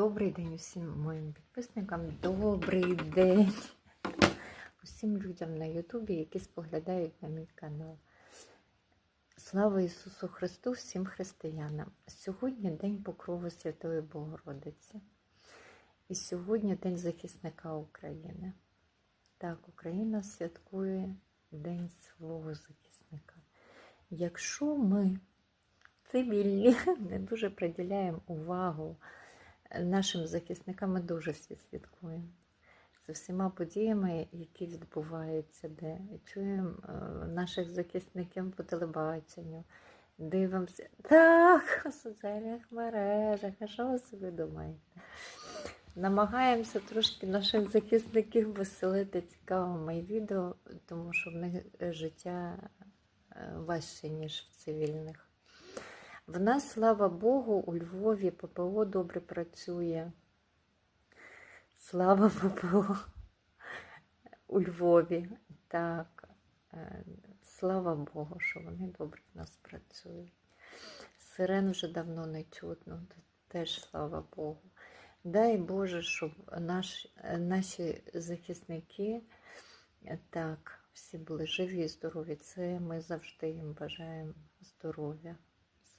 Добрий день усім моїм підписникам. Добрий день усім людям на Ютубі, які споглядають на мій канал. Слава Ісусу Христу, всім християнам! Сьогодні День Покрови Святої Богородиці. І сьогодні День захисника України. Так, Україна святкує День свого захисника. Якщо ми цивільні не дуже приділяємо увагу нашим захисникам, ми дуже всі слідкуємо за всіма подіями, які відбуваються, де чуємо е, наших захисників по телебаченню, дивимося так, у соціальних мережах, а що ви собі думаєте? Намагаємося трошки наших захисників веселити цікавими відео, тому що в них життя е, важче, ніж в цивільних. В нас, слава Богу, у Львові ППО добре працює. Слава ППО у Львові. Так, е, слава Богу, що вони добре в нас працюють. Сирен вже давно не чутно, теж слава Богу. Дай Боже, щоб наш, е, наші захисники е, так, всі були живі і здорові. Це ми завжди їм бажаємо здоров'я.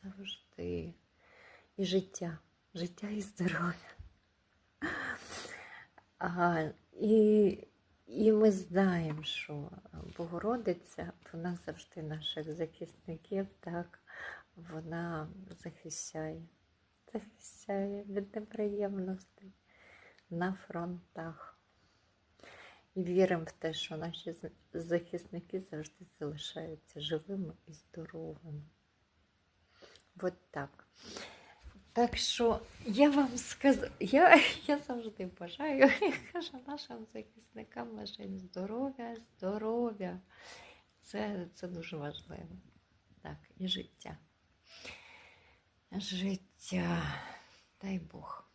Завжди. І життя, життя і здоров'я. А, і, і ми знаємо, що Богородиця, вона завжди наших захисників, так, вона захищає, захищає від неприємностей на фронтах. І віримо в те, що наші захисники завжди залишаються живими і здоровими. От так. Так що я вам скажу, я, я завжди бажаю, я кажу нашим захисникам лишень здоров'я, здоров'я. Це, це дуже важливо. Так, і життя. Життя. Дай Бог.